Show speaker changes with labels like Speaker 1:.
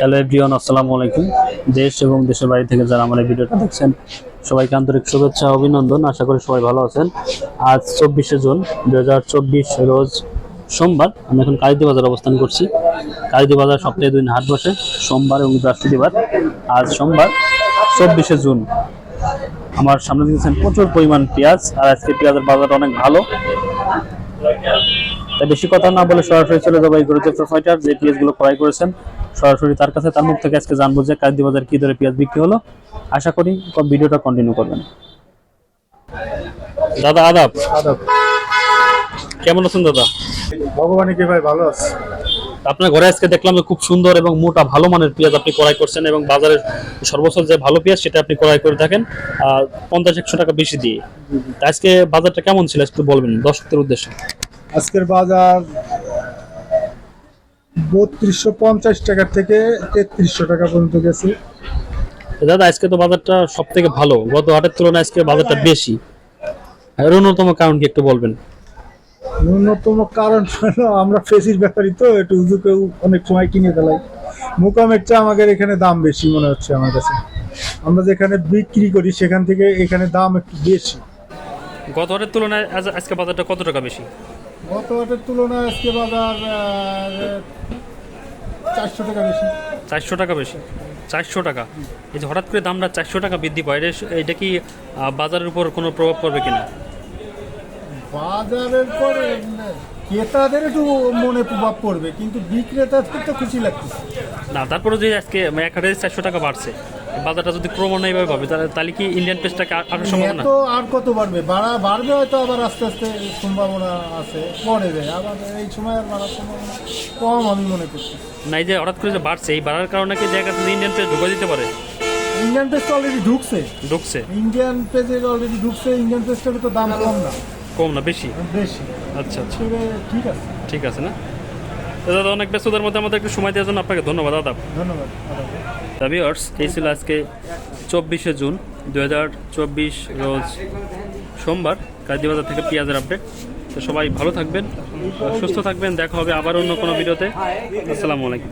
Speaker 1: Hello everyone, আসসালামু আলাইকুম। দেশ এবং দেশের বাইরে থেকে যারা আমার এই ভিডিওটা দেখছেন, সবাইকে আন্তরিক শুভেচ্ছা অভিনন্দন। আশা করি সবাই ভালো আছেন। আজ চব্বিশে জুন দু হাজার চব্বিশ রোজ সোমবার। আমি এখন কালিদি বাজার অবস্থান করছি। কালিদি বাজার সপ্তাহে দুই দিন হাট বসে, সোমবার এবং বৃহস্পতিবার। আজ সোমবার, চব্বিশে জুন। আমার সামনে দিয়েছেন প্রচুর পরিমাণ পেঁয়াজ, আর আজকে পেঁয়াজের বাজার অনেক ভালো। তাই বেশি কথা না বলে সরাসরি চলে যাব এই চ্যাপ্টার ফাইটার যে পেঁয়াজগুলো ক্রয় করেছেন। সরাসরি তার কাছে তার মুখ থেকে আজকে জানব যে কায়দি বাজার কি দরে পেঁয়াজ বিক্রি হলো। আশা করি ভিডিওটা কন্টিনিউ করবেন। দাদা আদাব।
Speaker 2: আদাব।
Speaker 1: কেমন আছেন দাদা?
Speaker 2: ভগবানের কি ভাই ভালো আছে।
Speaker 1: আপনার ঘরে আজকে দেখলাম যে খুব সুন্দর এবং মোটা ভালো মানের পেঁয়াজ আপনি ক্রয় করছেন এবং বাজারের সর্বোচ্চ যে ভালো পেঁয়াজ সেটা আপনি ক্রয় করে থাকেন পঞ্চাশ একশো টাকা বেশি দিয়ে। আজকে বাজারটা কেমন ছিল একটু বলবেন দর্শকদের উদ্দেশ্যে?
Speaker 2: আজকের বাজার বত্রিশশো পঞ্চাশ টাকা থেকে তেত্রিশশো টাকা পর্যন্ত গেছে।
Speaker 1: দাদা আজকে তো বাজারটা সব থেকে ভালো। গত হাটের তুলনায় আজকে বাজারটা বেশি। এর অন্যতম কারণ কি একটু বলবেন?
Speaker 2: ন্যূনতম কারণ হলো আমরা ফেসির ব্যাপারই তো একটু উজুকেও অনেক সময় কিনে ফেলাই। মোকামের চেয়ে আমাদের এখানে দাম বেশি মনে হচ্ছে আমার কাছে। আমরা যেখানে বিক্রি করি সেখান থেকে এখানে দাম একটু বেশি।
Speaker 1: গত হাটের তুলনায় আজ- আজকে বাজারটা কত টাকা বেশি?
Speaker 2: গত হাটের তুলনায় আজকে বাজার চারশো টাকা বেশি।
Speaker 1: চারশো টাকা বেশি? চারশো টাকা? এই যে হঠাৎ করে দামটা চারশো টাকা বৃদ্ধি পায় এটা কি বাজারের উপর কোনো প্রভাব পড়বে কিনা?
Speaker 2: বাজারের পরে ক্রেতাদের একটু মনে প্রভাব পড়বে কিন্তু বিক্রেতাদের তো খুশি লাগতেছে।
Speaker 1: না তারপরে যে আজকে এক হাজার চারশো টাকা বাড়ছে বাজারটা যদি ক্রমান্বয়ে এইভাবে পাবে তাহলে কি ইন্ডিয়ান পেস্টটাকে আসার সম্ভাবনা?
Speaker 2: এত আর কত বাড়বে? বাড়া বাড়বে হয়তো আবার আস্তে আস্তে সম্ভাবনা আছে যায়। আবার এই সময় আর বাড়ার সম্ভাবনা কম আমি মনে করছি।
Speaker 1: না এই যে হঠাৎ করে যে বাড়ছে এই বাড়ার কারণে কি জায়গা থেকে ইন্ডিয়ান পেস্ট ঢুকে দিতে পারে?
Speaker 2: ইন্ডিয়ান পেস্ট অলরেডি ঢুকছে।
Speaker 1: ঢুকছে।
Speaker 2: ইন্ডিয়ান পেজের অলরেডি ঢুকছে ইন্ডিয়ান পেস্টের তো দাম কম না।
Speaker 1: কম না বেশি?
Speaker 2: বেশি।
Speaker 1: আচ্ছা আচ্ছা।
Speaker 2: ঠিক আছে
Speaker 1: ঠিক আছে। না? তো দাদা অনেক ব্যস্ততার মধ্যে আমাদের একটু সময় দেওয়ার জন্য আপনাকে ধন্যবাদ দাদা।
Speaker 2: ধন্যবাদ
Speaker 1: ভিউয়ার্স এই ছিল আজকে চব্বিশে জুন দু হাজার চব্বিশ রোজ সোমবার কাজীবাজার থেকে পেঁয়াজের আপডেট তো সবাই ভালো থাকবেন সুস্থ থাকবেন দেখা হবে আবার অন্য কোনো ভিডিওতে। আসসালামু আলাইকুম।